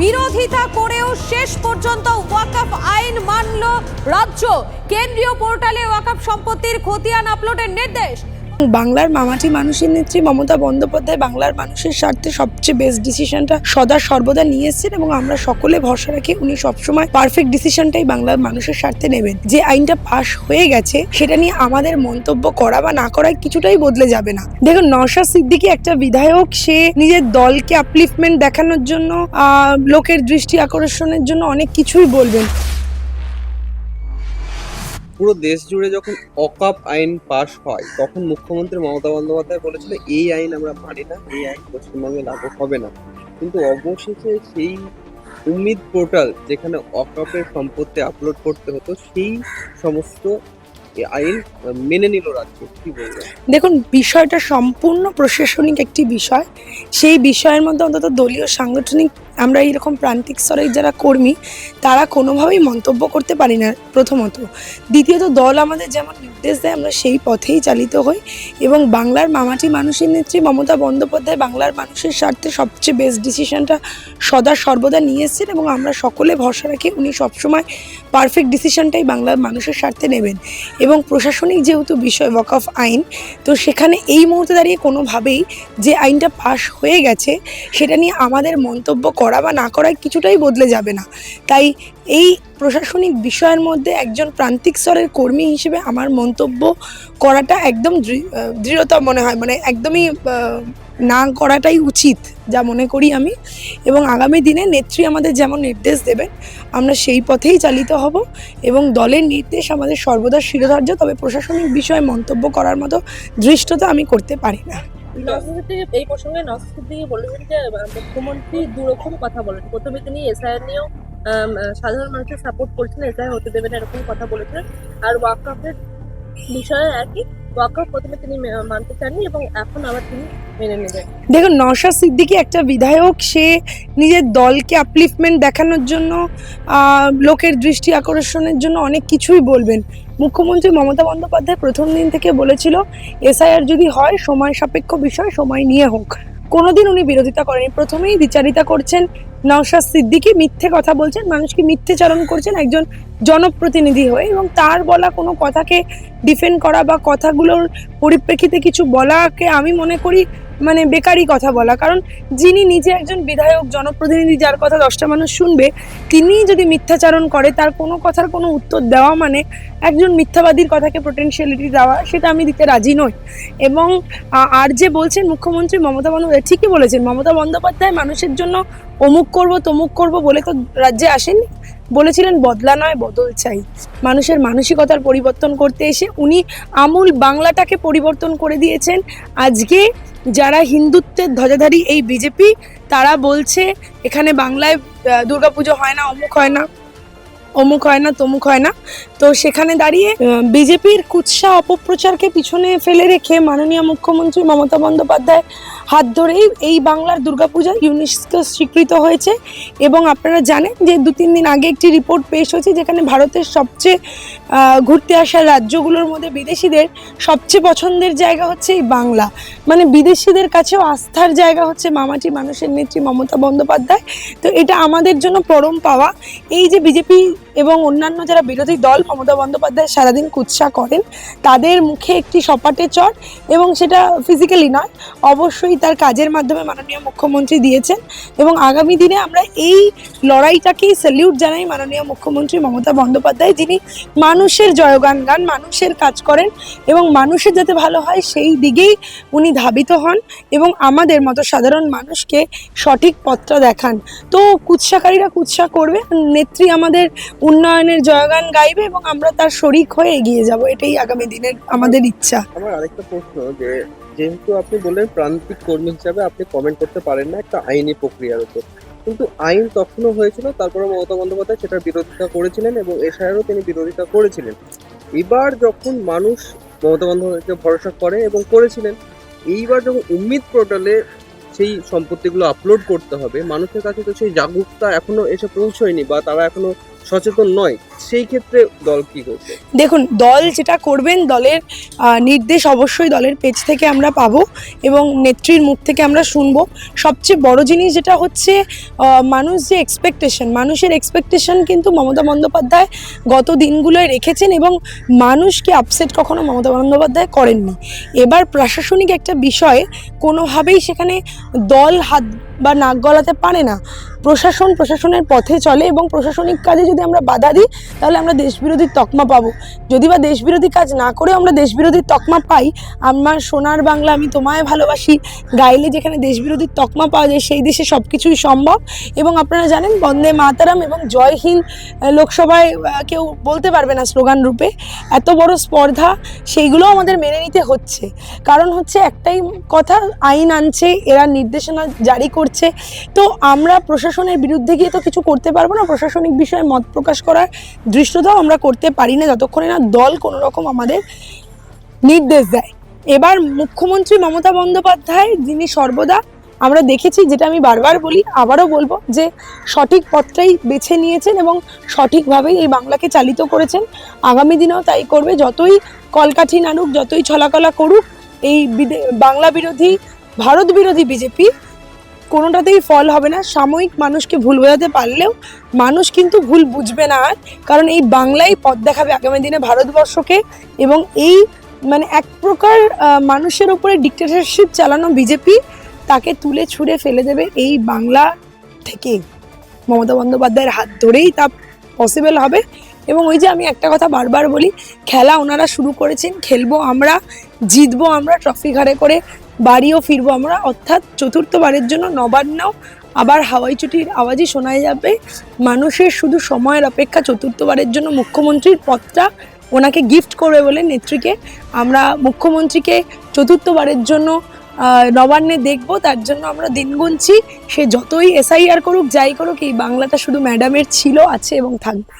বিরোধিতা করেও শেষ পর্যন্ত ওয়াকফ আইন মানল রাজ্য। কেন্দ্রীয় পোর্টালে ওয়াকফ সম্পত্তির খতিয়ান আপলোডের নির্দেশ। বাংলার মামাটি মানুষের নেত্রী মমতা বন্দ্যোপাধ্যায় বাংলার মানুষের স্বার্থে সবচেয়ে বেস্ট ডিসিশনটা সদা সর্বদা নিয়ে এসেছেন এবং আমরা সকলে ভরসা রাখি উনি সবসময় পারফেক্ট ডিসিশনটাই বাংলার মানুষের স্বার্থে নেবেন। যে আইনটা পাশ হয়ে গেছে, সেটা নিয়ে আমাদের মন্তব্য করা বা না করায় কিছুটাই বদলে যাবে না। দেখুন, নওশাদ সিদ্দিকী একটা বিধায়ক, সে নিজের দলকে আপলিফমেন্ট দেখানোর জন্য লোকের দৃষ্টি আকর্ষণের জন্য অনেক কিছুই বলবেন। পুরো দেশ জুড়ে যখন অকাপ আইন পাশ হয়, তখন মুখ্যমন্ত্রী মমতা বন্দ্যোপাধ্যায় বলেছিল, এই আইন আমরা মানি না, এই আইন পশ্চিমবঙ্গে লাগু হবে না। কিন্তু অবশেষে সেই উম্মিদ পোর্টাল যেখানে অকাপের সম্পত্তি আপলোড করতে হতো, সেই সমস্ত আইন মেনে নিল রাজ্য। দেখুন, বিষয়টা সম্পূর্ণ প্রশাসনিক একটি বিষয়। সেই বিষয়ের মধ্যে অন্তত দলীয় সাংগঠনিক আমরা এইরকম প্রান্তিক স্তরের যারা কর্মী, তারা কোনোভাবেই মন্তব্য করতে পারি না প্রথমত। দ্বিতীয়ত, দল আমাদের যেমন নির্দেশ দেয়, আমরা সেই পথেই চালিত হই এবং বাংলার মামাটি মানুষের নেত্রী মমতা বন্দ্যোপাধ্যায় বাংলার মানুষের স্বার্থে সবচেয়ে বেস্ট ডিসিশনটা সদা সর্বদা নিয়ে এসেছেন এবং আমরা সকলে ভরসা রাখি উনি সবসময় পারফেক্ট ডিসিশনটাই বাংলার মানুষের স্বার্থে নেবেন। এবং প্রশাসনিক যেহেতু বিষয় ওয়াক অফ আইন, তো সেখানে এই মুহূর্তে দাঁড়িয়ে কোনোভাবেই যে আইনটা পাশ হয়ে গেছে, সেটা নিয়ে আমাদের মন্তব্য করা বা না করায় কিছুটাই বদলে যাবে না। তাই এই প্রশাসনিক বিষয়ের মধ্যে একজন প্রান্তিক স্তরের কর্মী হিসেবে আমার মন্তব্য করাটা একদম দৃঢ়তা মনে হয়। মানে একদমই না করাটাই উচিত যা মনে করি আমি। এবং আগামী দিনে নেত্রী আমাদের যেমন নির্দেশ দেবেন, আমরা সেই পথেই চালিত হব এবং দলের নির্দেশ আমাদের সর্বদা শিরোধার্য। তবে প্রশাসনিক বিষয়ে মন্তব্য করার মতো দৃষ্টতা আমি করতে পারি না। থেকে এই প্রসঙ্গে নসরুদ্দিন বলেছেন যে মুখ্যমন্ত্রী দুরকম কথা বলেন প্রথমে তিনি এসআইআর নিয়েও সাধারণ মানুষের সাপোর্ট করছেন এসআই হতে দেবেন এরকম কথা বলেছেন। আর ওয়াকআপের বিষয়ে একই দেখুন, নওশাদ সিদ্দিকি একটা বিধায়ক, সে নিজের দলকে আপলিফমেন্ট দেখানোর জন্য লোকের দৃষ্টি আকর্ষণের জন্য অনেক কিছুই বলবেন। মুখ্যমন্ত্রী মমতা বন্দ্যোপাধ্যায় প্রথম দিন থেকে বলেছিল, এসআইআর যদি হয়, সময় সাপেক্ষ বিষয়, সময় নিয়ে হোক। কোনোদিন উনি বিরোধিতা করেনি প্রথমেই বিচারিতা করছেন নওশাদ সিদ্দিকী, মিথ্যে কথা বলছেন, মানুষকে মিথ্যে চালন করছেন একজন জনপ্রতিনিধি হয়ে এবং তার বলা কোনো কথাকে ডিফেন্ড করা বা কথাগুলোর পরিপ্রেক্ষিতে কিছু বলাকে আমি মনে করি মানে বেকারই কথা বলা। কারণ যিনি নিজে একজন বিধায়ক, জনপ্রতিনিধি, যার কথা দশটা মানুষ শুনবে, তিনি যদি মিথ্যাচারণ করে, তার কোনো কথার কোনো উত্তর দেওয়া মানে একজন মিথ্যাবাদীর কথাকে পোটেনশিয়ালিটি দেওয়া, সেটা আমি দিতে রাজি নই। এবং আর যে বলছেন মুখ্যমন্ত্রী মমতা বন্দ্যোপাধ্যায় ঠিকই বলেছেন, মমতা বন্দ্যোপাধ্যায় মানুষের জন্য অমুক করব, তমুক করব বলে তো রাজ্যে আসেননি। বলেছিলেন, বদলা নয়, বদল চাই। মানুষের মানসিকতার পরিবর্তন করতে এসে উনি আমূল বাংলাটাকে পরিবর্তন করে দিয়েছেন। আজকে যারা হিন্দুত্বের ধ্বজাধারী এই বিজেপি, তারা বলছে এখানে বাংলায় দুর্গাপুজো হয় না, অমুক হয় না। অমুক হয় না, তমুক হয় না। তো সেখানে দাঁড়িয়ে বিজেপির কুৎসা অপপ্রচারকে পিছনে ফেলে রেখে মাননীয় মুখ্যমন্ত্রী মমতা বন্দ্যোপাধ্যায় হাত ধরেই এই বাংলার দুর্গাপূজা ইউনেস্কো স্বীকৃত হয়েছে। এবং আপনারা জানেন যে দু তিন দিন আগে একটি রিপোর্ট পেশ হয়েছে যেখানে ভারতের সবচেয়ে ঘুরতে আসা রাজ্যগুলোর মধ্যে বিদেশিদের সবচেয়ে পছন্দের জায়গা হচ্ছে এই বাংলা। মানে বিদেশিদের কাছেও আস্থার জায়গা হচ্ছে মামাটি মানুষের নেত্রী মমতা বন্দ্যোপাধ্যায়। তো এটা আমাদের জন্য পরম পাওয়া। এই যে বিজেপি এবং অন্যান্য যারা বিরোধী দল, মমতা বন্দ্যোপাধ্যায় সারাদিন কুৎসা করেন, তাদের মুখে একটি সপাটে চট এবং সেটা ফিজিক্যালি নয়, অবশ্যই তার কাজের মাধ্যমে মাননীয় মুখ্যমন্ত্রী দিয়েছেন এবং আগামী দিনে আমরা এই লড়াইটাকেই স্যালিউট জানাই মাননীয় মুখ্যমন্ত্রী মমতা বন্দ্যোপাধ্যায়, যিনি মানুষের জয়গান গান মানুষের কাজ করেন এবং মানুষের যাতে ভালো হয় সেই দিকেই উনি ধাবিত হন এবং আমাদের মতো সাধারণ মানুষকে সঠিক পথটা দেখান। তো কুৎসাকারীরা কুৎসা করবে নেত্রী আমাদের উন্নয়নের জয়গান গাইবে এবং আমরা তার শরিক হয়ে এগিয়ে যাব, এটাই আগামী দিনের আমাদের ইচ্ছা। আমার আরেকটা প্রশ্ন যে, যেহেতু আপনি বললেন প্রান্তিক কর্মী হিসাবে আপনি কমেন্ট করতে পারেন না একটা আইনি প্রক্রিয়ার উপর, কিন্তু আইন তখনও হয়েছিল, তারপরে মমতা বন্দ্যোপাধ্যায় সেটার বিরোধিতা করেছিলেন এবং এশায়ারও তিনি বিরোধিতা করেছিলেন। এবার যখন মানুষ মমতা বন্দ্যোপাধ্যায়কে ভরসা করে এবং করেছিলেন, এইবার যখন উম্মিদ পোর্টালে সেই সম্পত্তিগুলো আপলোড করতে হবে, মানুষের কাছে তো সেই জাগরুকতা এখনও এসে পৌঁছয়নি বা তারা এখনও সচেতন নয়, সেই ক্ষেত্রে দল কি করবে? দেখুন, দল যেটা করবেন, দলের নির্দেশ অবশ্যই দলের পেজ থেকে আমরা পাবো এবং নেত্রীর মুখ থেকে আমরা শুনব। সবচেয়ে বড় জিনিস যেটা হচ্ছে মানুষ যে এক্সপেকটেশন মানুষের এক্সপেকটেশন কিন্তু মমতা বন্দ্যোপাধ্যায় গত দিনগুলোয় রেখেছেন এবং মানুষকে আপসেট কখনো মমতা বন্দ্যোপাধ্যায় করেননি। এবার প্রশাসনিক একটা বিষয়ে, কোনোভাবেই সেখানে দল হাত বা নাক গলাতে পারে না। প্রশাসন প্রশাসনের পথে চলে এবং প্রশাসনিক কাজে যদি আমরা বাধা দিই, তাহলে আমরা দেশবিরোধীর তকমা পাবো। যদি বা দেশবিরোধী কাজ না করে আমরা দেশবিরোধীর তকমা পাই, আমার সোনার বাংলা আমি তোমায় ভালোবাসি, গাইলে যেখানে দেশবিরোধীর তকমা পাওয়া যায়, সেই দেশে সব কিছুই সম্ভব। এবং আপনারা জানেন, বন্দে মাতারাম এবং জয় হিন্দ লোকসভায় কেউ বলতে পারবে না স্লোগান রূপে। এত বড় স্পর্ধা সেইগুলো আমাদের মেনে নিতে হচ্ছে। কারণ হচ্ছে একটাই কথা, আইন আনছে, এরা নির্দেশনা জারি করছে। তো আমরা প্রশাসনের বিরুদ্ধে গিয়ে তো কিছু করতে পারব না। প্রশাসনিক বিষয়ে মত প্রকাশ করার দৃষ্টতাও আমরা করতে পারি না, যতক্ষণে না দল কোনো রকম আমাদের নির্দেশ দেয়। এবার মুখ্যমন্ত্রী মমতা বন্দ্যোপাধ্যায়, যিনি সর্বদা আমরা দেখেছি, যেটা আমি বারবার বলি, আবারও বলব যে সঠিক পথটাই বেছে নিয়েছেন এবং সঠিকভাবেই এই বাংলাকে চালিত করেছেন। আগামী দিনেও তাই করবে। যতই কলকাঠি নাড়ুক, যতই ছলাকলা করুক, এই বাংলা বিরোধী, ভারত বিরোধী বিজেপি কোনোটাতেই ফল হবে না। সাময়িক মানুষকে ভুল বোঝাতে পারলেও মানুষ কিন্তু ভুল বুঝবে না আর। কারণ এই বাংলাই পথ দেখাবে আগামী দিনে ভারতবর্ষকে এবং এই মানে এক প্রকার মানুষের উপরে ডিক্টেটরশিপ চালানো বিজেপি তাকে তুলে ছুঁড়ে ফেলে দেবে এই বাংলা থেকে। মমতা বন্দ্যোপাধ্যায়ের হাত ধরেই তা পসিবল হবে। এবং ওই যে আমি একটা কথা বারবার বলি, খেলা ওনারা শুরু করেছেন, খেলব আমরা, জিতবো আমরা ট্রফি ঘাড়ে করে বাড়িও ফিরবো আমরা। অর্থাৎ চতুর্থবারের জন্য নবান্নও আবার হাওয়াই চুটির আওয়াজই শোনা যাবে। মানুষের শুধু সময়ের অপেক্ষা চতুর্থবারের জন্য মুখ্যমন্ত্রীর পদটা ওনাকে গিফট করবে বলে নেত্রীকে। আমরা মুখ্যমন্ত্রীকে চতুর্থবারের জন্য নবান্নে দেখব, তার জন্য আমরা দিন গুনছি। সে যতই এসআইআর করুক, যাই করুক, এই বাংলাটা শুধু ম্যাডামের ছিল, আছে এবং থাকবে।